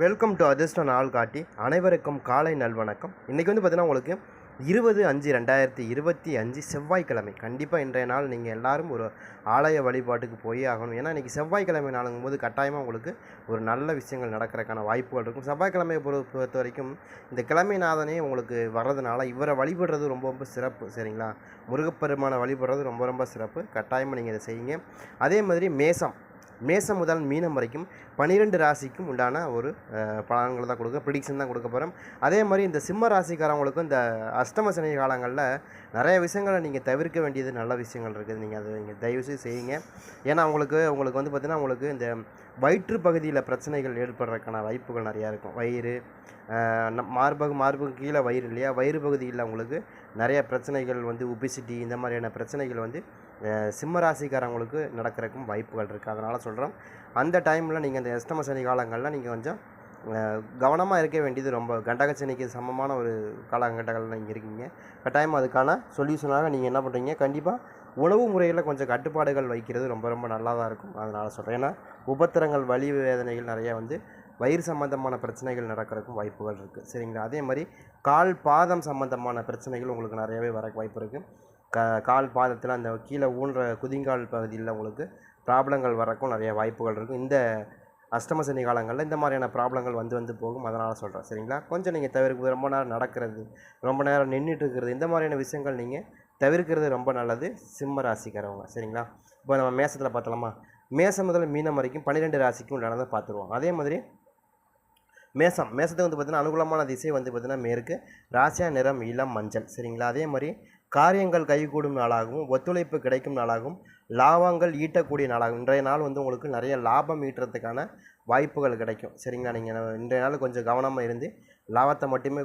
Welcome to அதிர்ஷ்ட நாள் காட்டி. அனைவருக்கும் காலை நல்வணக்கம். இன்றைக்கி வந்து பார்த்தீங்கன்னா உங்களுக்கு இருபது அஞ்சு ரெண்டாயிரத்தி இருபத்தி அஞ்சு செவ்வாய்க்கிழமை. கண்டிப்பாக இன்றைய நாள் நீங்கள் எல்லாரும் ஒரு ஆலய வழிபாட்டுக்கு போய் ஆகணும். ஏன்னா இன்றைக்கி செவ்வாய்க்கிழமை நாளுங்கும் போது கட்டாயமாக உங்களுக்கு ஒரு நல்ல விஷயங்கள் நடக்கிறதுக்கான வாய்ப்புகள் இருக்கும். செவ்வாய்க்கிழமையை பொறு பொறுத்த வரைக்கும் இந்த கிழமைநாதனே உங்களுக்கு வர்றதுனால இவரை வழிபடுறது ரொம்ப ரொம்ப சிறப்பு. சரிங்களா? முருகப்பெருமானை வழிபடுறது ரொம்ப ரொம்ப சிறப்பு. கட்டாயமாக நீங்கள் இதை செய்யுங்க. அதே மாதிரி மேசம். மேசம் முதல் மீனம் வரைக்கும் பன்னிரெண்டு ராசிக்கும் உண்டான ஒரு பலன்களை தான் கொடுக்க ப்ரிடிக்ஷன் தான் கொடுக்க போகிறோம் அதே மாதிரி இந்த சிம்ம ராசிக்காரவங்களுக்கும் இந்த அஷ்டம சனி காலங்களில் நிறைய விஷயங்களை நீங்கள் தவிர்க்க வேண்டியது நல்ல விஷயங்கள் இருக்குது. நீங்கள் அதை நீங்கள் தயவுசெய்து செய்யுங்க. ஏன்னா அவங்களுக்கு உங்களுக்கு வந்து பார்த்திங்கன்னா உங்களுக்கு இந்த வயிற்று பகுதியில் பிரச்சனைகள் ஏற்படுறதுக்கான வாய்ப்புகள் நிறையா இருக்கும். வயிறு அஹ், மார்பகு மார்புக்கு கீழே வயிறு இல்லையா? வயிறு பகுதியில் உங்களுக்கு நிறைய பிரச்சனைகள் வந்து ஒபிசிட்டி இந்த மாதிரியான பிரச்சனைகள் வந்து சிம்ம ராசிக்காரங்களுக்கு நடக்கிறதுக்கும் வாய்ப்புகள் இருக்குது அதனால் சொல்கிறோம் அந்த டைமில் நீங்கள் இந்த அஷ்டம சனி காலங்களில் நீங்கள் கொஞ்சம் கவனமாக இருக்க வேண்டியது ரொம்ப. கண்டகச்சனிக்கு சமமான ஒரு காலகட்டங்களில் நீங்கள் இருக்கீங்க. கட்டாயம் அதுக்கான சொல்யூஷனாக நீங்கள் என்ன பண்ணுறீங்க கண்டிப்பாக உணவு முறையில் கொஞ்சம் கட்டுப்பாடுகள் வைக்கிறது ரொம்ப ரொம்ப நல்லா தான் இருக்கும். அதனால் சொல்கிறேன் ஏன்னா உபத்திரங்கள் வலி வேதனைகள் நிறையா வந்து வயிறு சம்மந்தமான பிரச்சனைகள் நடக்கிறதுக்கும் வாய்ப்புகள் இருக்குது சரிங்களா? அதே மாதிரி கால் பாதம் சம்மந்தமான பிரச்சனைகள் உங்களுக்கு நிறையவே வர வாய்ப்பு இருக்குது க கால் பாதத்தில் அந்த கீழே ஊன்ற குதிங்கால் பகுதியில் உங்களுக்கு ப்ராப்ளங்கள் வரக்கும் நிறைய வாய்ப்புகள் இருக்கும். இந்த அஷ்டம சனி காலங்களில் இந்த மாதிரியான ப்ராப்ளங்கள் வந்து வந்து போகும். அதனால் சொல்கிறேன் சரிங்களா? கொஞ்சம் நீங்கள் தவிர்க்க ரொம்ப நேரம் நடக்கிறது ரொம்ப நேரம் நின்றுட்டு இருக்கிறது இந்த மாதிரியான விஷயங்கள் நீங்கள் தவிர்க்கிறது ரொம்ப நல்லது. சிம்ம ராசிக்காரவங்க. சரிங்களா? இப்போ நம்ம மேசத்தில் பார்த்தலாமா மேசம் முதல் மீனம் வரைக்கும் பன்னிரெண்டு ராசிக்கும் உண்டானதை பார்த்துருவோம் அதே மாதிரி மேசம் மேசத்துக்கு வந்து பார்த்திங்கன்னா அனுகூலமான திசை வந்து பார்த்திங்கன்னா மேற்கு ராசியா நிறம் இளம் மஞ்சள். சரிங்களா? அதே மாதிரி காரியங்கள் கைகூடும் நாளாகவும் ஒத்துழைப்பு கிடைக்கும் நாளாகவும் லாபங்கள் ஈட்டக்கூடிய நாளாகும் இன்றைய நாள் வந்து உங்களுக்கு நிறைய லாபம் ஈட்டுறதுக்கான வாய்ப்புகள் கிடைக்கும். சரிங்களா? நீங்கள் இன்றைய நாள் கொஞ்சம் கவனமாக இருந்து லாபத்தை மட்டுமே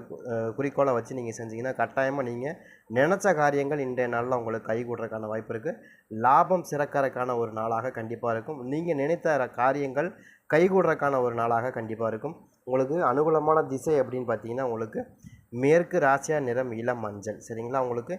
குறிக்கோளை வச்சு நீங்கள் செஞ்சீங்கன்னா கட்டாயமாக நீங்கள் நினச்ச காரியங்கள் இன்றைய நாளில் உங்களுக்கு கைகூடுறதுக்கான வாய்ப்பு இருக்குது லாபம் சிறக்கறதுக்கான ஒரு நாளாக கண்டிப்பாக இருக்கும். நீங்கள் நினைத்த காரியங்கள் கைகூடுறதுக்கான ஒரு நாளாக கண்டிப்பாக இருக்கும். உங்களுக்கு அனுகூலமான திசை அப்படின்னு பார்த்தீங்கன்னா உங்களுக்கு மேற்கு ராசியா நிறம் இளம் மஞ்சள். சரிங்களா? உங்களுக்கு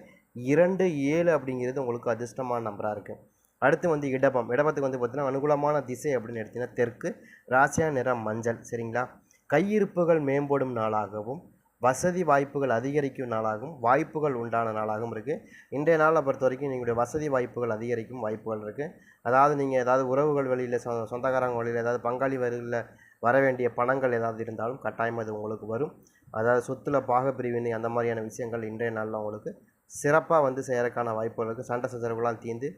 இரண்டு ஏழு அப்படிங்கிறது உங்களுக்கு அதிர்ஷ்டமான நம்பராக இருக்குது அடுத்து வந்து இடபம் இடபத்துக்கு வந்து பார்த்தீங்கன்னா அனுகூலமான திசை அப்படின்னு எடுத்திங்கன்னா தெற்கு ராசியா நிறம் மஞ்சள். சரிங்களா? கையிருப்புகள் மேம்படும் நாளாகவும் வசதி வாய்ப்புகள் அதிகரிக்கும் நாளாகவும் வாய்ப்புகள் உண்டான நாளாகவும் இருக்குது இன்றைய நாளை பொறுத்த வரைக்கும் நீங்களுடைய வசதி வாய்ப்புகள் அதிகரிக்கும் வாய்ப்புகள் இருக்குது அதாவது நீங்கள் ஏதாவது உறவுகள் வழியில் சொ சொந்தக்காரங்க வழியில் ஏதாவது பங்காளி வழியில் வர வேண்டிய பணங்கள் ஏதாவது இருந்தாலும் கட்டாயம் அது உங்களுக்கு வரும். அதாவது சொத்துல பாகப்பிரிவினை அந்த மாதிரியான விஷயங்கள் இன்றைய நாளில் உங்களுக்கு சிறப்பாக வந்து செய்கிறதுக்கான வாய்ப்புகள் இருக்குது சண்டை சச்சரவுகள்லாம் தீர்ந்து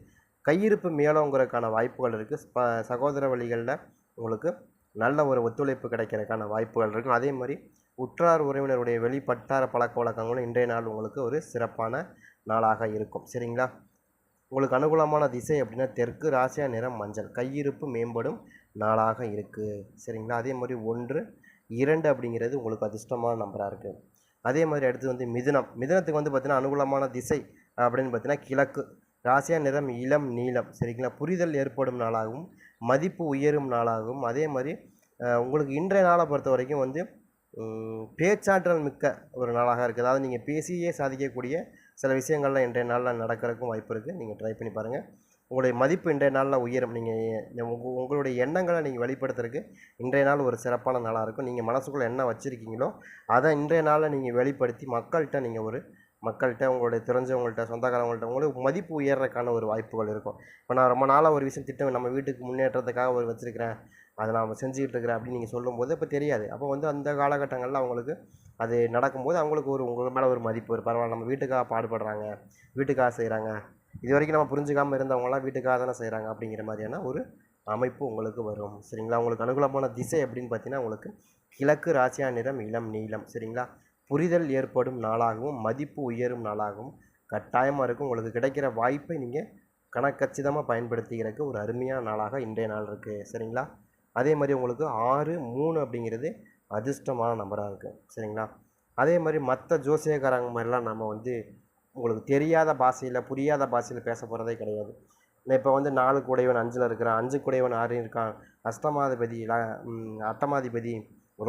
கையிருப்பு மேலோங்கிறதுக்கான வாய்ப்புகள் இருக்குது ப சகோதர வழிகளில் உங்களுக்கு நல்ல ஒரு ஒத்துழைப்பு கிடைக்கிறதுக்கான வாய்ப்புகள் இருக்கும் அதே மாதிரி உற்றார் உறவினருடைய வெளிப்பட்டார பழக்க வழக்கங்களும் இன்றைய நாள் உங்களுக்கு ஒரு சிறப்பான நாளாக இருக்கும். சரிங்களா? உங்களுக்கு அனுகூலமான திசை அப்படின்னா தெற்கு ராசியா நிறம் மஞ்சள். கையிருப்பு மேம்படும். நாளாக இருக்குது சரிங்களா? அதே மாதிரி ஒன்று இரண்டு அப்படிங்கிறது உங்களுக்கு அதிர்ஷ்டமான நம்பராக இருக்குது அதே மாதிரி அடுத்து வந்து மிதுனம். மிதுனத்துக்கு வந்து பார்த்திங்கன்னா அனுகூலமான திசை அப்படின்னு பார்த்தீங்கன்னா கிழக்கு. ராசியா நிறம் இளம் நீளம். சரிங்களா? புரிதல் ஏற்படும் நாளாகவும் மதிப்பு உயரும் நாளாகவும். அதே மாதிரி உங்களுக்கு இன்றைய நாளை பொறுத்த வரைக்கும் வந்து பேச்சாற்றல் மிக்க ஒரு நாளாக இருக்குது அதாவது நீங்கள் பேசியே சாதிக்கக்கூடிய சில விஷயங்கள்லாம் இன்றைய நாளில் நடக்கிறதுக்கும் வாய்ப்பு இருக்குது நீங்கள் ட்ரை பண்ணி பாருங்கள் உங்களுடைய மதிப்பு இன்றைய நாளில் உயரும். நீங்கள் உங்களுடைய எண்ணங்களை நீங்கள் வெளிப்படுத்துறதுக்கு இன்றைய நாள் ஒரு சிறப்பான நாளாக இருக்கும். நீங்கள் மனசுக்குள்ளே என்ன வச்சுருக்கீங்களோ அதை இன்றைய நாளில் நீங்கள் வெளிப்படுத்தி மக்கள்கிட்ட நீங்கள் ஒரு மக்கள்கிட்ட உங்களுடைய தெரிஞ்சவங்கள்ட்ட சொந்தக்காரவங்கள்ட்ட உங்களுக்கு மதிப்பு உயர்றதுக்கான ஒரு வாய்ப்புகள் இருக்கும். இப்போ நான் ரொம்ப நாளாக ஒரு விஷயம் திட்டம் நம்ம வீட்டுக்கு முன்னேற்றத்துக்காக ஒரு வச்சுருக்கிறேன். அதை நான் செஞ்சுக்கிட்டு இருக்கிறேன் அப்படின்னு நீங்கள் சொல்லும்போது இப்போ தெரியாது. அப்போ வந்து அந்த காலகட்டங்களில் அவங்களுக்கு அது நடக்கும்போது அவங்களுக்கு ஒரு உங்கள் மேலே ஒரு மதிப்பு. ஒரு பரவாயில்ல நம்ம வீட்டுக்காக பாடுபடுறாங்க வீட்டுக்காக செய்கிறாங்க இது வரைக்கும் நம்ம புரிஞ்சுக்காமல் இருந்தவங்களாம் வீட்டுக்காக தானே செய்கிறாங்க அப்படிங்கிற மாதிரியான ஒரு அமைப்பு உங்களுக்கு வரும். சரிங்களா? உங்களுக்கு அனுகூலமான திசை அப்படின்னு பார்த்தீங்கன்னா உங்களுக்கு கிழக்கு ராசியா நிறம் இளம் நீளம். சரிங்களா? புரிதல் ஏற்படும் நாளாகவும் மதிப்பு உயரும் நாளாகவும் கட்டாயமாக இருக்கும். உங்களுக்கு கிடைக்கிற வாய்ப்பை நீங்கள் கணக்கச்சிதமாக பயன்படுத்திக்கிறதுக்கு ஒரு அருமையான நாளாக இன்றைய நாள் இருக்குது சரிங்களா? அதே மாதிரி உங்களுக்கு ஆறு மூணு அப்படிங்கிறது அதிர்ஷ்டமான நம்பராக இருக்குது சரிங்களா? அதே மாதிரி மற்ற ஜோசியக்காரங்க மாதிரிலாம் நம்ம வந்து உங்களுக்கு தெரியாத பாஷையில் புரியாத பாஷையில் பேச போகிறதே கிடையாது இப்போ வந்து நாலு குடைவன் அஞ்சில் இருக்கிறான். அஞ்சு குடைவன் ஆறு இருக்கான். அஷ்டமாதிபதி அட்டமாதிபதி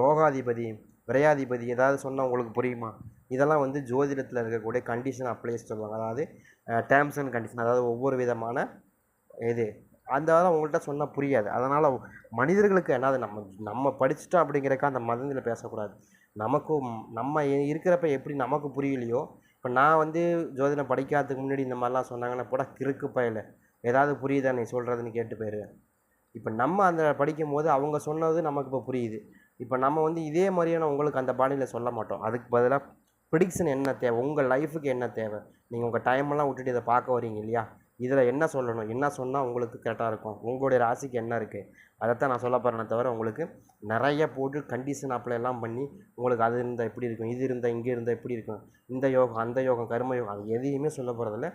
ரோகாதிபதி விரையாதிபதி ஏதாவது சொன்னால் உங்களுக்கு புரியுமா? இதெல்லாம் வந்து ஜோதிடத்தில் இருக்கக்கூடிய கண்டிஷன் அப்ளைஸ் சொல்லுவாங்க. அதாவது டேர்ம்ஸ் அண்ட் கண்டிஷன் அதாவது ஒவ்வொரு விதமான இது. அந்த அதெல்லாம் உங்கள்கிட்ட சொன்னால் புரியாது. அதனால் மனிதர்களுக்கு என்னது? நம்ம நம்ம படிச்சுட்டோம் அப்படிங்கிறக்க அந்த மதத்தில் பேசக்கூடாது. நமக்கும் நம்ம இருக்கிறப்ப எப்படி நமக்கு புரியலையோ இப்போ நான் வந்து ஜோதிடம் படிக்காததுக்கு முன்னாடி இந்த மாதிரிலாம் சொன்னாங்கன்னா போட கிறுக்கு பயல. ஏதாவது புரியுதா நீ சொல்கிறதுன்னு கேட்டு போயிடுவேன் இப்போ நம்ம அந்த படிக்கும் போது அவங்க சொன்னது நமக்கு இப்போ புரியுது. இப்போ நம்ம வந்து இதே மாதிரியான உங்களுக்கு அந்த பாணியில் சொல்ல மாட்டோம். அதுக்கு பதிலாக ப்ரிடிக்ஷன் என்ன தேவை? உங்கள் லைஃபுக்கு என்ன தேவை? நீங்கள் உங்கள் டைமெல்லாம் விட்டுட்டு இதை பார்க்க வரீங்க இல்லையா? இதில் என்ன சொல்லணும்? என்ன சொன்னால் உங்களுக்கு கரெக்டாக இருக்கும்? உங்களுடைய ராசிக்கு என்ன இருக்குது அதைத்தான் நான் சொல்ல போகிறேனே தவிர உங்களுக்கு நிறைய போட்டு கண்டிஷன் அப்ளை எல்லாம் பண்ணி உங்களுக்கு அது இருந்தால் எப்படி இருக்கும்? இது இருந்தால் இங்கே இருந்தால் எப்படி இருக்கும்? இந்த யோகம் அந்த யோகம் கர்ம யோகம் அது எதையுமே சொல்ல போகிறதில்ல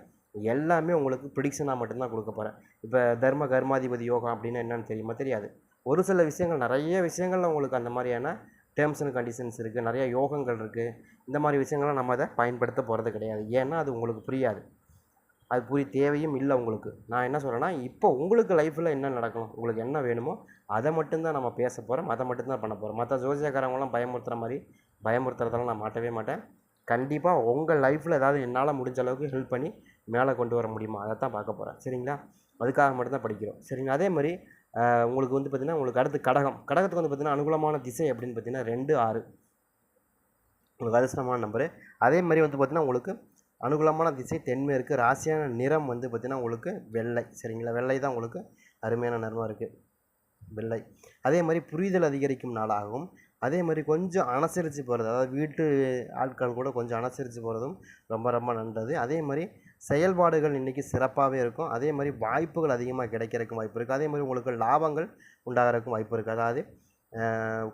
எல்லாமே உங்களுக்கு ப்ரிடிக்ஷனாக மட்டும்தான் கொடுக்க போகிறேன் இப்போ தர்ம கர்மாதிபதி யோகம் அப்படின்னா என்னன்னு தெரியுமா? தெரியாது. ஒரு சில விஷயங்கள் நிறைய விஷயங்கள்ல உங்களுக்கு அந்த மாதிரியான டேர்ம்ஸ் அண்ட் கண்டிஷன்ஸ் இருக்குது நிறைய யோகங்கள் இருக்குது இந்த மாதிரி விஷயங்கள்லாம் நம்ம அதை பயன்படுத்த போகிறது கிடையாது. ஏன்னா அது உங்களுக்கு புரியாது. அது புரிய தேவையும் இல்லை உங்களுக்கு. நான் என்ன சொல்கிறேன்னா இப்போ உங்களுக்கு லைஃப்பில் என்ன நடக்கணும்? உங்களுக்கு என்ன வேணுமோ அதை மட்டும்தான் நம்ம பேச போகிறோம் அதை மட்டும்தான் பண்ண போகிறோம் மற்ற ஜோசியக்காரங்களாம் பயமுறுத்துகிற மாதிரி பயமுறுத்துறதெல்லாம் நான் மாட்டவே மாட்டேன். கண்டிப்பாக உங்கள் லைஃப்பில் ஏதாவது என்னால் முடிஞ்ச அளவுக்கு ஹெல்ப் பண்ணி மேலே கொண்டு வர முடியுமா? அதை தான் பார்க்க போகிறேன் சரிங்களா? அதுக்காக மட்டும்தான் படிக்கிறோம். சரிங்களா? அதே மாதிரி உங்களுக்கு வந்து பார்த்திங்கன்னா உங்களுக்கு அடுத்து கடகம். கடகத்துக்கு வந்து பார்த்திங்கன்னா அனுகூலமான திசை அப்படின்னு பார்த்தீங்கன்னா ரெண்டு ஆறு. உங்களுக்கு அதிர்ஷ்டமான நம்பரு அதே மாதிரி வந்து பார்த்திங்கன்னா உங்களுக்கு அனுகூலமான திசை தென்மேற்கு ராசியான நிறம் வந்து பார்த்திங்கன்னா உங்களுக்கு வெள்ளை. சரிங்களா? வெள்ளை தான் உங்களுக்கு அருமையான நிறமாக இருக்குது வெள்ளை. அதே மாதிரி புரிதல் அதிகரிக்கும் நாளாகும் அதே மாதிரி கொஞ்சம் அனுசரித்து போகிறது அதாவது வீட்டு ஆட்கள் கூட கொஞ்சம் அனுசரித்து போகிறதும் ரொம்ப ரொம்ப நல்லது. அதே மாதிரி செயல்பாடுகள் இன்றைக்கி சிறப்பாகவே இருக்கும். அதே மாதிரி வாய்ப்புகள் அதிகமாக கிடைக்கிறதுக்கும் வாய்ப்பு இருக்குது அதே மாதிரி உங்களுக்கு லாபங்கள் உண்டாகிறதுக்கும் வாய்ப்பு இருக்குது அதாவது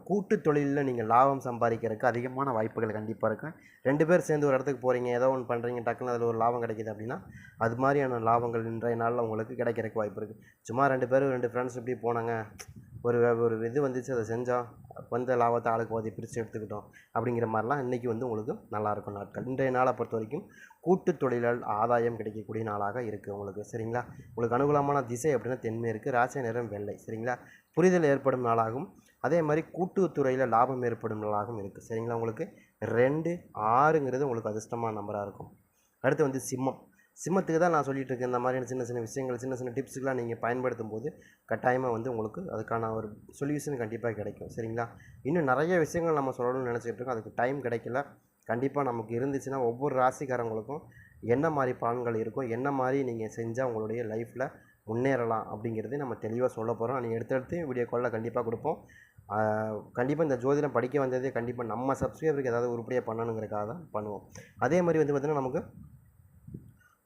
கூட்டு தொழிலில் நீங்கள் லாபம் சம்பாதிக்கிறதுக்கு அதிகமான வாய்ப்புகள் கண்டிப்பாக இருக்கும் ரெண்டு பேர் சேர்ந்து ஒரு இடத்துக்கு போகிறீங்க ஏதோ ஒன்று பண்ணுறீங்க டக்குன்னு அதில் ஒரு லாபம் கிடைக்குது அப்படின்னா அது மாதிரியான லாபங்கள் இன்றைய நாளில் உங்களுக்கு கிடைக்கிறதுக்கு வாய்ப்பு இருக்குது சும்மா ரெண்டு பேரும் ரெண்டு ஃப்ரெண்ட்ஸ் இப்படி போனாங்க ஒரு ஒரு இது வந்துச்சு அதை செஞ்சால் வந்த லாபத்தை ஆளுக்கு பாதி பிரித்து எடுத்துக்கிட்டோம் அப்படிங்கிற மாதிரிலாம் இன்றைக்கி வந்து உங்களுக்கு நல்லாயிருக்கும் நாட்கள். இன்றைய நாளை பொறுத்த வரைக்கும் கூட்டு தொழிலால் ஆதாயம் கிடைக்கக்கூடிய நாளாக இருக்குது உங்களுக்கு சரிங்களா? உங்களுக்கு அனுகூலமான திசை அப்படின்னா தென்மேற்கு ராசி நிறம் வெள்ளை சரிங்களா? புரிதல் ஏற்படும் நாளாகும் அதே மாதிரி கூட்டுத்துறையில் லாபம் ஏற்படும் நாளாகவும் இருக்குது சரிங்களா? உங்களுக்கு ரெண்டு ஆறுங்கிறது உங்களுக்கு அதிர்ஷ்டமான நம்பராக இருக்கும். அடுத்து வந்து சிம்மம். சிம்மத்துக்கு தான் நான் சொல்லிகிட்டு இருக்கேன் இந்த மாதிரியான சின்ன சின்ன விஷயங்கள் சின்ன சின்ன டிப்ஸுக்கெலாம் நீங்கள் பயன்படுத்தும் போது கட்டாயமாக வந்து உங்களுக்கு அதுக்கான ஒரு சொல்யூஷன் கண்டிப்பாக கிடைக்கும். சரிங்களா? இன்னும் நிறைய விஷயங்கள் நம்ம சொல்லணும்னு நினச்சிட்டு இருக்கோம். அதுக்கு டைம் கிடைக்கல. கண்டிப்பாக நமக்கு இருந்துச்சுன்னா ஒவ்வொரு ராசிக்காரங்களுக்கும் என்ன மாதிரி பலன்கள் இருக்கும் என்ன மாதிரி நீங்கள் செஞ்சால் உங்களுடைய லைஃப்பில் முன்னேறலாம் அப்படிங்கிறது நம்ம தெளிவாக சொல்ல போகிறோம் நீங்கள் எடுத்தடுத்து வீடியோ காலில் கண்டிப்பாக கொடுப்போம். கண்டிப்பாக இந்த ஜோதிடம் படிக்க வந்ததே கண்டிப்பாக நம்ம சப்ஸ்கிரைபருக்கு ஏதாவது உருப்படியாக பண்ணணுங்கிறக்காக தான் பண்ணுவோம். அதே மாதிரி வந்து பார்த்திங்கன்னா நமக்கு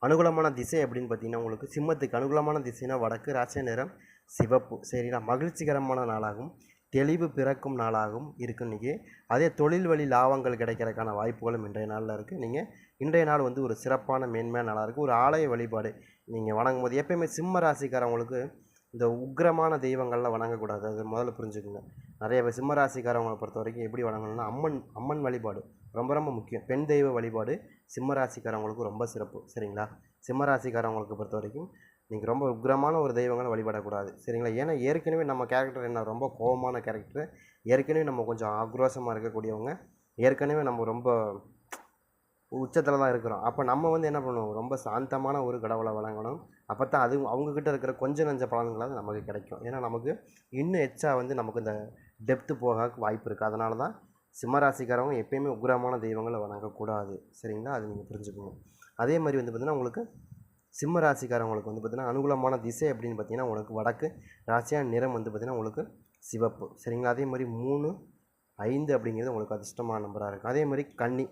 அனுகூலமான திசை அப்படின்னு பார்த்தீங்கன்னா உங்களுக்கு சிம்மத்துக்கு அனுகூலமான திசைனா வடக்கு ராசி நிறம் சிவப்பு. சரிங்களா? மகிழ்ச்சிகரமான நாளாகும் தெளிவு பிறக்கும் நாளாகவும் இருக்கு இன்றைக்கி. அதே தொழில் வழி லாபங்கள் கிடைக்கிறதுக்கான வாய்ப்புகளும் இன்றைய நாளில் இருக்குது நீங்கள் இன்றைய நாள் வந்து ஒரு சிறப்பான மேன்மையான நாளாக இருக்குது ஒரு ஆலய வழிபாடு நீங்கள் வணங்கும் போது எப்பயுமே சிம்ம ராசிக்காரவங்களுக்கு இந்த உக்கிரமான தெய்வங்கள்லாம் வணங்கக்கூடாது. அது முதல்ல புரிஞ்சுக்குங்க. நிறைய பேர் பொறுத்த வரைக்கும் எப்படி வணங்கணும்னா அம்மன் அம்மன் வழிபாடு ரொம்ப ரொம்ப முக்கியம். பெண் தெய்வ வழிபாடு சிம்மராசிக்காரவங்களுக்கு ரொம்ப சிறப்பு. சரிங்களா? சிம்ம ராசிக்காரவங்களுக்கு பொறுத்த வரைக்கும் நீங்கள் ரொம்ப உக்ரமான ஒரு தெய்வங்களை வழிபடக்கூடாது. சரிங்களா? ஏன்னா ஏற்கனவே நம்ம கேரக்டர் என்ன? ரொம்ப கோபமான கேரக்டர் ஏற்கனவே நம்ம கொஞ்சம் ஆக்ரோஷமாக இருக்கக்கூடியவங்க. ஏற்கனவே நம்ம ரொம்ப உச்சத்தில் தான் இருக்கிறோம். அப்போ நம்ம வந்து என்ன பண்ணுவோம்? ரொம்ப சாந்தமான ஒரு கடவுளை வழங்கணும். அப்போ தான் அது அவங்கக்கிட்ட இருக்கிற கொஞ்ச நஞ்ச பலன்களாவது நமக்கு கிடைக்கும். ஏன்னா நமக்கு இன்னும் எச்சா வந்து நமக்கு இந்த டெப்த்து போக வாய்ப்பு இருக்குது அதனால தான் சிம்மராசிக்காரவங்க எப்பயுமே உக்ரமான தெய்வங்களை வணங்கக்கூடாது. சரிங்களா? அது நீங்கள் புரிஞ்சுக்கணும். அதே மாதிரி வந்து பார்த்திங்கன்னா உங்களுக்கு சிம்ம ராசிக்காரவங்களுக்கு வந்து பார்த்திங்கன்னா அனுகூலமான திசை அப்படின்னு பார்த்தீங்கன்னா உங்களுக்கு வடக்கு ராசியான நிறம் வந்து பார்த்திங்கன்னா உங்களுக்கு சிவப்பு. சரிங்களா? அதே மாதிரி மூணு ஐந்து அப்படிங்கிறது உங்களுக்கு அதிர்ஷ்டமான நம்பராக இருக்கும் அதே மாதிரி கன்னி.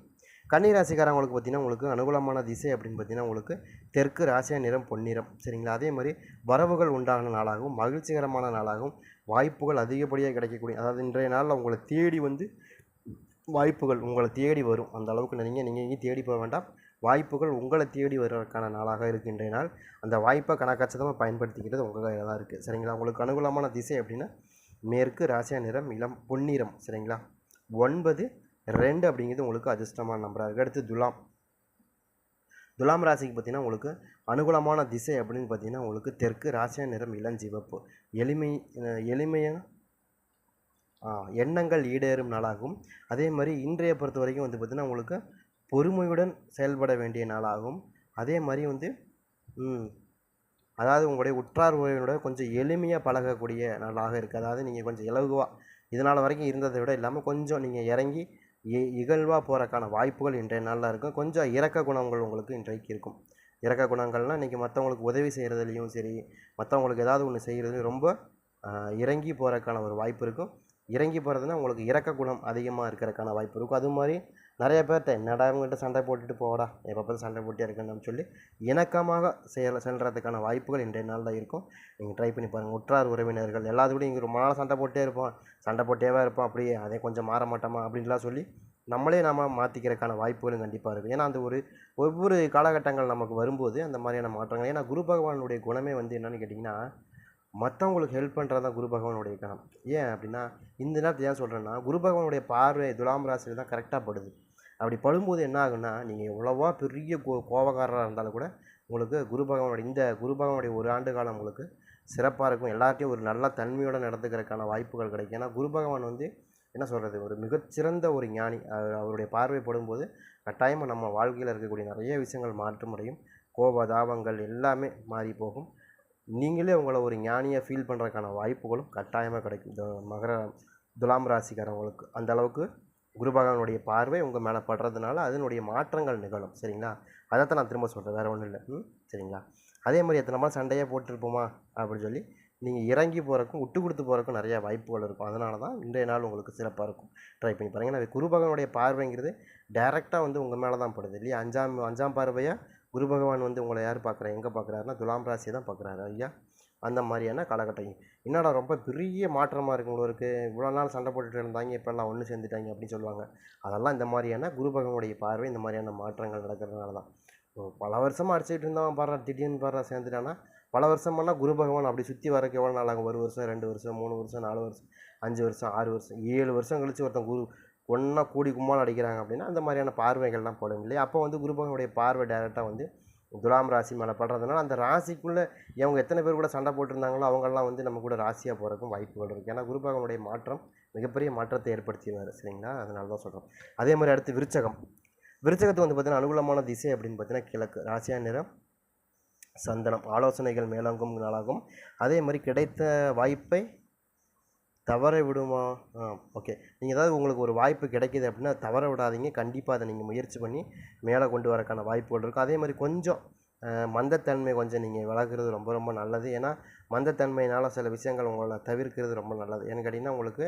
கன்னி ராசிக்காரங்களுக்கு பார்த்தீங்கன்னா உங்களுக்கு அனுகூலமான திசை அப்படின்னு பார்த்தீங்கன்னா உங்களுக்கு தெற்கு ராசியா நிறம் பொன்னிறம். சரிங்களா? அதே மாதிரி வரவுகள் உண்டான நாளாகவும் மகிழ்ச்சிகரமான நாளாகவும் வாய்ப்புகள் அதிகப்படியாக கிடைக்கக்கூடிய அதாவது இன்றைய நாளில் உங்களை தேடி வந்து வாய்ப்புகள் உங்களை தேடி வரும். அந்த அளவுக்கு நீங்கள் நீங்கள் எங்கேயும் தேடி போக வேண்டாம். வாய்ப்புகள் உங்களை தேடி வருவதற்கான நாளாக இருக்கின்ற நாள். அந்த வாய்ப்பை கணக்காச்சதமாக பயன்படுத்திக்கிறது உங்கள் கையில் தான் இருக்குது சரிங்களா? உங்களுக்கு அனுகூலமான திசை அப்படின்னா மேற்கு ராசியா நிறம் இளம் பொன்னிறம். சரிங்களா? ஒன்பது ரெண்டு அப்படிங்கிறது உங்களுக்கு அதிர்ஷ்டமான நம்பராக இருக்குது அடுத்து துலாம். துலாம் ராசிக்கு பார்த்திங்கன்னா உங்களுக்கு அனுகூலமான திசை அப்படின்னு பார்த்தீங்கன்னா உங்களுக்கு தெற்கு ராசியா நிறம் இளஞ்சிவப்பு எளிமை எளிமையாக எளிமையான எண்ணங்கள் ஈடேறும் நாளாகும். அதே மாதிரி இன்றைய பொறுத்த வரைக்கும் வந்து பார்த்திங்கன்னா உங்களுக்கு பொறுமையுடன் செயல்பட வேண்டிய நாளாகும். அதே மாதிரி வந்து அதாவது உங்களுடைய உற்றார் உறவினோட கொஞ்சம் எளிமையாக பழகக்கூடிய நாளாக இருக்குது அதாவது நீங்கள் கொஞ்சம் இலகுவாக இதனால் வரைக்கும் இருந்ததை விட இல்லாமல் கொஞ்சம் நீங்கள் இறங்கி இ இகழ்வாக போகிறக்கான வாய்ப்புகள் இன்றைய நாளில் இருக்கும். கொஞ்சம் இரக்க குணங்கள் உங்களுக்கு இன்றைக்கு இருக்கும். இறக்க குணங்கள்னால் இன்றைக்கி மற்றவங்களுக்கு உதவி செய்கிறதுலையும் சரி மற்றவங்களுக்கு ஏதாவது ஒன்று செய்கிறதுலையும் ரொம்ப இறங்கி போகிறதுக்கான ஒரு வாய்ப்பு இருக்கும். இறங்கி போகிறதுனா உங்களுக்கு இறக்க குணம் அதிகமாக இருக்கிறதுக்கான வாய்ப்பு இருக்கும். அது மாதிரி நிறைய பேர்கிட்ட என்னடா இவங்ககிட்ட சண்டை போட்டுட்டு போடா எப்போ பார்த்து சண்டை போட்டே இருக்கணும்னு சொல்லி இணக்கமாக செயல் செல்றதுக்கான வாய்ப்புகள் இன்றைய நாளில் இருக்கும். நீங்கள் ட்ரை பண்ணி பாருங்கள் உற்றார் உறவினர்கள் எல்லாத்துக்கூடையும் இங்கே ரொம்ப நாள் சண்டை போட்டே இருப்போம். சண்டை போட்டேவா இருப்போம். அப்படியே அதே கொஞ்சம் மாற மாட்டோமா அப்படின்லாம் சொல்லி நம்மளே நாம் மாற்றிக்கிறதுக்கான வாய்ப்புகளும் கண்டிப்பாக இருக்குது ஏன்னா அந்த ஒரு ஒவ்வொரு காலகட்டங்கள் நமக்கு வரும்போது அந்த மாதிரியான மாற்றங்கள் ஏன்னா குரு பகவானுடைய குணமே வந்து என்னென்னு கேட்டிங்கன்னா மற்றவங்களுக்கு ஹெல்ப் பண்ணுறது தான் குரு பகவானுடைய குணம். ஏன் அப்படின்னா இந்த நேரத்தில் ஏன் சொல்கிறேன்னா குரு பகவானுடைய பார்வை துலாம் ராசியில் தான் கரெக்டாக படுது. அப்படி படும்போது என்ன ஆகுன்னா நீங்கள் எவ்வளோவா பெரிய கோ கோபக்காரராக இருந்தாலும் கூட உங்களுக்கு குரு பகவானுடைய இந்த குரு பகவானுடைய ஒரு ஆண்டு காலம் உங்களுக்கு சிறப்பாக இருக்கும். எல்லார்ட்டையும் ஒரு நல்ல தன்மையோடு நடந்துக்கிறதுக்கான வாய்ப்புகள் கிடைக்கும். ஏன்னா குரு பகவான் வந்து என்ன சொல்கிறது ஒரு மிகச்சிறந்த ஒரு ஞானி. அவர் அவருடைய பார்வை படும்போது கட்டாயமாக நம்ம வாழ்க்கையில் இருக்கக்கூடிய நிறைய விஷயங்கள் மாற்றமடையும் கோப தாபங்கள் எல்லாமே மாறி போகும். நீங்களே உங்களை ஒரு ஞானியை ஃபீல் பண்ணுறதுக்கான வாய்ப்புகளும் கட்டாயமாக கிடைக்கும். மகர துலாம் ராசிக்காரவங்களுக்கு அந்த அளவுக்கு குரு பகவானுடைய பார்வை உங்கள் மேலே படுறதுனால அதனுடைய மாற்றங்கள் நிகழும். சரிங்களா? அதைத்தான் நான் திரும்ப சொல்கிறேன் வேறு ஒன்றும் இல்லை. ம்? சரிங்களா? அதே மாதிரி எத்தனை நாள் சண்டையாக போட்டிருப்போமா? அப்படின்னு சொல்லி நீங்கள் இறங்கி போகிறக்கும் விட்டு கொடுத்து போகிறக்கும் நிறைய வாய்ப்புகள் இருக்கும். அதனால தான் இன்றைய நாள் உங்களுக்கு சிறப்பாக இருக்கும். ட்ரை பண்ணி பாருங்க. ஏன்னா குரு பகவானுடைய பார்வைங்கிறது டைரெக்டாக வந்து உங்கள் மேலே தான் படுது இல்லையா? அஞ்சாம் அஞ்சாம் பார்வையாக குரு பகவான் வந்து உங்களை யார் பார்க்குறா எங்கே பார்க்குறாருன்னா துலாம் ராசியை தான் பார்க்குறாரு ஐயா. அந்த மாதிரியான காலகட்டம். என்னடா ரொம்ப பெரிய மாற்றமாக இருக்கு உங்களுக்கு இவ்வளோ நாள் சண்டை போட்டுட்டு இருந்தாங்க இப்போல்லாம் ஒன்று சேர்ந்துட்டாங்க அப்படின்னு சொல்லுவாங்க. அதெல்லாம் இந்த மாதிரியான குரு பகவானுடைய பார்வை இந்த மாதிரியான மாற்றங்கள் நடக்கிறதுனால தான். பல வருஷமாக அடிச்சுட்டு இருந்தவன் பாடுறான் திடீர்னு பாடுறா சேர்ந்துட்டானா பல வருஷமானா குரு பகவான் அப்படி சுற்றி வரக்கு எவ்வளோ நாள் ஆகும்? ஒரு வருஷம் ரெண்டு வருஷம் மூணு வருஷம் நாலு வருஷம் அஞ்சு வருஷம் ஆறு வருஷம் ஏழு வருஷம் கழிச்சு ஒருத்தன் குரு ஒன்றா கூடி கும்மால் அடிக்கிறாங்க அப்படின்னா அந்த மாதிரியான பார்வைகள்லாம் போடும் இல்லையா? அப்போ வந்து குரு பகவானுடைய பார்வை டேரெக்டாக வந்து துலாம் ராசி மேலே படுறதுனால அந்த ராசிக்குள்ளே இவங்க எத்தனை பேர் கூட சண்டை போட்டிருந்தாங்களோ அவங்கெல்லாம் வந்து நம்ம கூட ராசியாக போகிறதுக்கும் வாய்ப்புகள் இருக்குது ஏன்னா குரு பகவானுடைய மாற்றம் மிகப்பெரிய மாற்றத்தை ஏற்படுத்திடுவார் சரிங்களா? அதனால தான் சொல்கிறோம் அதே மாதிரி அடுத்து விருச்சகம். விருச்சகத்துக்கு வந்து பார்த்திங்கன்னா அனுகூலமான திசை அப்படின்னு பார்த்தீங்கன்னா கிழக்கு ராசியா நிறம் சந்தனம் ஆலோசனைகள் மேலோங்கும் நாளாகும். அதே மாதிரி கிடைத்த வாய்ப்பை தவற விடுமா? ஆ ஓகே நீங்கள் ஏதாவது உங்களுக்கு ஒரு வாய்ப்பு கிடைக்கிது அப்படின்னா தவற விடாதீங்க. கண்டிப்பாக அதை நீங்கள் முயற்சி பண்ணி மேலே கொண்டு வரக்கான வாய்ப்புகள் இருக்கும் அதே மாதிரி கொஞ்சம் மந்தத்தன்மை கொஞ்சம் நீங்கள் வளர்க்குறது ரொம்ப ரொம்ப நல்லது. ஏன்னா மந்தத்தன்மையினால் சில விஷயங்கள் உங்களை தவிர்க்கிறது ரொம்ப நல்லது. ஏன்னு கேட்டிங்கன்னா உங்களுக்கு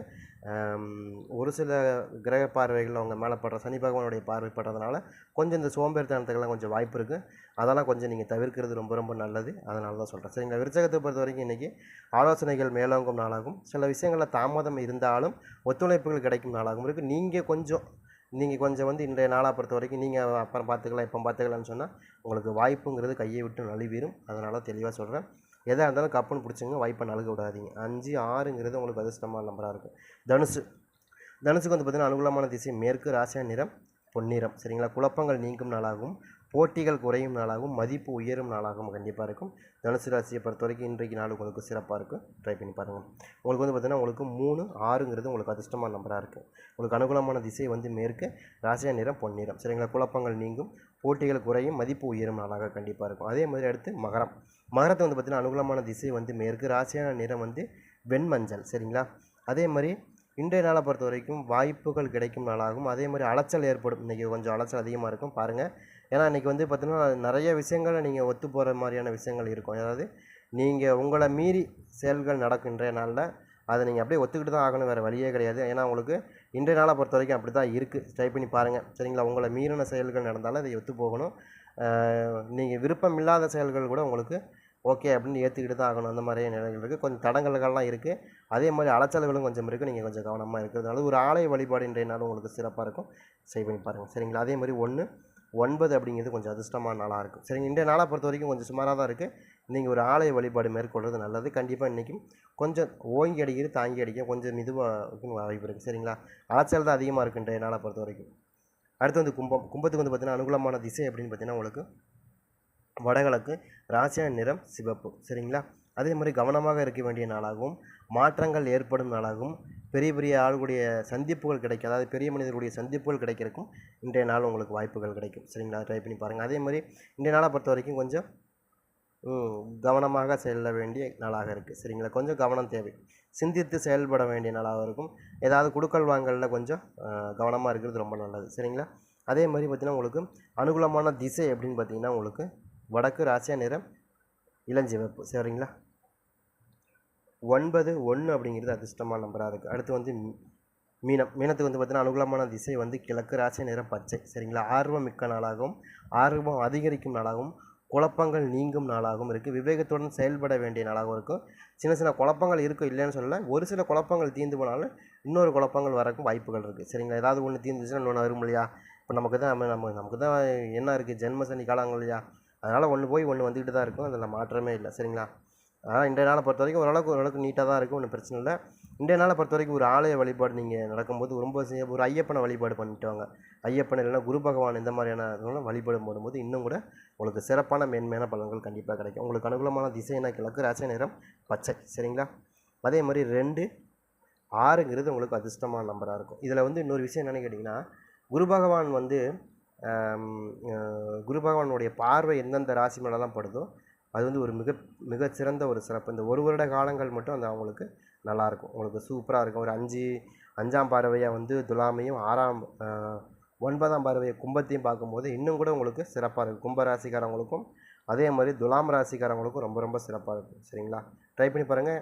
ஒரு சில கிரக பார்வைகள் அவங்க மேலே படுற சனி பகவானுடைய பார்வை படுறதுனால கொஞ்சம் இந்த சோம்பேறித்தனத்துக்கெல்லாம் கொஞ்சம் வாய்ப்பு இருக்குது அதெல்லாம் கொஞ்சம் நீங்கள் தவிர்க்கிறது ரொம்ப ரொம்ப நல்லது. அதனால தான் சொல்கிறேன் சரிங்களா விருச்சகத்தை பொறுத்த வரைக்கும் இன்றைக்கி ஆலோசனைகள் மேலோங்கும் நாளாகும். சில விஷயங்களில் தாமதம் இருந்தாலும் ஒத்துழைப்புகள் கிடைக்கும் நாளாகவும் இருக்குது நீங்கள் கொஞ்சம் நீங்கள் கொஞ்சம் வந்து இன்றைய நாளாக பொறுத்த வரைக்கும் நீங்கள் அப்புறம் பார்த்துக்கலாம் இப்போ பார்த்துக்கலாம்னு சொன்னால் உங்களுக்கு வாய்ப்புங்கிறது கையை விட்டு நழுவிடும் அதனால் தெளிவாக சொல்கிறேன் எதாக இருந்தாலும் கப்புன்னு பிடிச்சிங்க வாய்ப்பை நழுக விடாதீங்க. அஞ்சு ஆறுங்கிறது உங்களுக்கு அதிர்ஷ்டமான நம்பராக இருக்கும். தனுசு. தனுசுக்கு வந்து பார்த்திங்கன்னா அனுகூலமான திசை மேற்கு ராசியா நிறம் பொன்னிறம். சரிங்களா? குழப்பங்கள் நீங்கும் நாளாகவும் போட்டிகள் குறையும் நாளாகவும் மதிப்பு உயரும் நாளாகவும் கண்டிப்பாக இருக்கும். தனுசு ராசியை பொறுத்த வரைக்கும் இன்றைக்கு நாள் உங்களுக்கு சிறப்பாக இருக்கும் ட்ரை பண்ணி பாருங்கள் உங்களுக்கு வந்து பார்த்திங்கன்னா உங்களுக்கு மூணு ஆறுங்கிறது உங்களுக்கு அதிர்ஷ்டமான நம்பராக இருக்குது உங்களுக்கு அனுகூலமான திசை வந்து மேற்கு ராசியா நிறம் பொன்னிறம் சரிங்களா? குழப்பங்கள் நீங்கும். போட்டிகள் குறையும் மதிப்பு உயரும் நாளாக கண்டிப்பாக இருக்கும். அதே மாதிரி அடுத்து மகரம். மகரத்தை வந்து பார்த்திங்கன்னா அனுகூலமான திசை வந்து மேற்கு ராசியான நிறம் வந்து வெண்மஞ்சள். சரிங்களா? அதே மாதிரி இன்றைய நாளை பொறுத்த வரைக்கும் வாய்ப்புகள் கிடைக்கும் நாளாகும் அதே மாதிரி அலைச்சல் ஏற்படும். இன்றைக்கி கொஞ்சம் அலைச்சல் அதிகமாக இருக்கும். பாருங்கள் ஏன்னா இன்றைக்கி வந்து பார்த்திங்கன்னா நிறைய விஷயங்களை நீங்கள் ஒத்து போகிற மாதிரியான விஷயங்கள் இருக்கும். அதாவது நீங்கள் உங்களை மீறி செயல்கள் நடக்கின்ற நாளில் அதை நீங்கள் அப்படியே ஒத்துக்கிட்டு தான் ஆகணும் வேறு வழியே கிடையாது. ஏன்னா உங்களுக்கு இன்றைய நாளை பொறுத்த வரைக்கும் அப்படி தான் இருக்குது ட்ரை பண்ணி பாருங்கள் சரிங்களா? உங்களை மீறின செயல்கள் நடந்தாலும் அதை ஒத்து போகணும். நீங்கள் விருப்பம் இல்லாத செயல்கள் கூட உங்களுக்கு ஓகே அப்படின்னு ஏற்றுக்கிட்டு தான் ஆகணும். அந்த மாதிரியே நிலைகள் இருக்குது கொஞ்சம் தடங்கல்கள்லாம் இருக்குது அதே மாதிரி அலைச்சல்களும் கொஞ்சம் இருக்குது நீங்கள் கொஞ்சம் கவனமாக இருக்கிறதுனால ஒரு ஆலய வழிபாடு இன்றைய நாள் உங்களுக்கு சிறப்பாக இருக்கும். சரி பண்ணி பாருங்கள் சரிங்களா? அதே மாதிரி ஒன்று ஒன்பது அப்படிங்கிறது கொஞ்சம் அதிர்ஷ்டமான நாளாக இருக்கும் சரிங்க இன்றைய நாளை பொறுத்த வரைக்கும் கொஞ்சம் சுமாராக தான் இருக்குது நீங்கள் ஒரு ஆலய வழிபாடு மேற்கொள்வது நல்லது. கண்டிப்பாக இன்றைக்கும் கொஞ்சம் ஓங்கி அடிக்கிறது தாங்கி அடிக்க கொஞ்சம் மெதுவாக வாய்ப்பு இருக்குது சரிங்களா? அலைச்சல் தான் அதிகமாக இருக்குது இன்றைய நாளை பொறுத்த வரைக்கும். அடுத்து வந்து கும்பம் கும்பத்துக்கு வந்து பார்த்திங்கன்னா அனுகூலமான திசை அப்படின்னு பார்த்தீங்கன்னா உங்களுக்கு வடகிழக்கு ராசியா நிறம் சிவப்பு. சரிங்களா? அதே மாதிரி கவனமாக இருக்க வேண்டிய நாளாகவும் மாற்றங்கள் ஏற்படும் நாளாகவும் பெரிய பெரிய ஆளுடைய சந்திப்புகள் கிடைக்கும். அதாவது பெரிய மனிதர்களுடைய சந்திப்புகள் கிடைக்கிறக்கும் இன்றைய நாள் உங்களுக்கு வாய்ப்புகள் கிடைக்கும். சரிங்களா? ட்ரை பண்ணி பாருங்கள் அதே மாதிரி இன்றைய நாளை பொறுத்த வரைக்கும் கொஞ்சம் கவனமாக செல்ல வேண்டிய நாளாக இருக்குது சரிங்களா? கொஞ்சம் கவனம் தேவை. சிந்தித்து செயல்பட வேண்டிய நாளாக இருக்கும். ஏதாவது குடுக்கல் வாங்கலில் கொஞ்சம் கவனமாக இருக்கிறது ரொம்ப நல்லது. சரிங்களா? அதே மாதிரி பார்த்தீங்கன்னா உங்களுக்கு அனுகூலமான திசை அப்படின்னு பார்த்தீங்கன்னா உங்களுக்கு வடக்கு ராசியா நிறம் இளஞ்சிவப்பு. சரிங்களா? ஒன்பது ஒன்று அப்படிங்கிறது அதிர்ஷ்டமான நம்பராக இருக்குது அடுத்து வந்து மீ- மீனம். மீனத்துக்கு வந்து பார்த்தீங்கன்னா அனுகூலமான திசை வந்து கிழக்கு ராசி நிறம் பச்சை. சரிங்களா? ஆர்வம் மிக்க நாளாகவும் ஆர்வம் அதிகரிக்கும் நாளாகவும் குழப்பங்கள் நீங்கும் நாளாகவும் இருக்குது விவேகத்துடன் செயல்பட வேண்டிய நாளாகவும் இருக்கும் சின்ன சின்ன குழப்பங்கள் இருக்கும் இல்லைன்னு சொல்லல. ஒரு சில குழப்பங்கள் தீர்ந்து போனாலும் இன்னொரு குழப்பங்கள் வரக்கும் வாய்ப்புகள் இருக்குது சரிங்களா? ஏதாவது ஒன்று தீர்ந்துச்சுன்னா இன்னொன்று வரும் இல்லையா? இப்போ நமக்கு தான் நம்ம நம்ம நமக்கு தான் என்ன இருக்குது ஜென்ம சனி காலங்கள் இல்லையா? அதனால் ஒன்று போய் ஒன்று வந்துக்கிட்டு தான் இருக்கும். அதில் மாற்றமே இல்லை. சரிங்களா? ஆனால் இன்றைய நாளை பொறுத்த வரைக்கும் ஓரளவுக்கு ஓரளவுக்கு நீட்டாக தான் இருக்கும் ஒன்றும் பிரச்சனை இல்லை. இன்றைய நாளை பொறுத்த வரைக்கும் ஒரு ஆலய வழிபாடு நீங்கள் நடக்கும்போது ரொம்ப ஒரு ஐயப்பனை வழிபாடு பண்ணிட்டு வாங்க ஐயப்பன் இல்லைன்னா குரு பகவான் இந்த மாதிரியான இதெல்லாம் வழிபாடு போடும்போது இன்னும் கூட உங்களுக்கு சிறப்பான மேன்மையான பலன்கள் கண்டிப்பாக கிடைக்கும். உங்களுக்கு அனுகூலமான திசைனா கிழக்கு ராசி நேரம் பச்சை. சரிங்களா? அதே மாதிரி ரெண்டு ஆறுங்கிறது உங்களுக்கு அதிர்ஷ்டமான நம்பராக இருக்கும். இதில் வந்து இன்னொரு விஷயம் என்னென்னு கேட்டிங்கன்னா குரு பகவான் வந்து குரு பகவானுடைய பார்வை எந்தெந்த ராசி மேலெல்லாம் படுதோ அது வந்து ஒரு மிக மிகச்சிறந்த ஒரு சிறப்பு. இந்த ஒரு வருட காலங்கள் மட்டும் அந்த அவங்களுக்கு நல்லாயிருக்கும் உங்களுக்கு சூப்பராக இருக்கும். ஒரு அஞ்சு அஞ்சாம் பார்வையாக வந்து துலாமையும் ஆறாம் ஒன்பதாம் பார்வையை கும்பத்தையும் பார்க்கும்போது இன்னும் கூட உங்களுக்கு சிறப்பாக இருக்கும். கும்ப ராசிக்காரவங்களுக்கும் அதே மாதிரி துலாம் ராசிக்காரவங்களுக்கும் ரொம்ப ரொம்ப சிறப்பாக இருக்கும். சரிங்களா? ட்ரை பண்ணி பாருங்கள்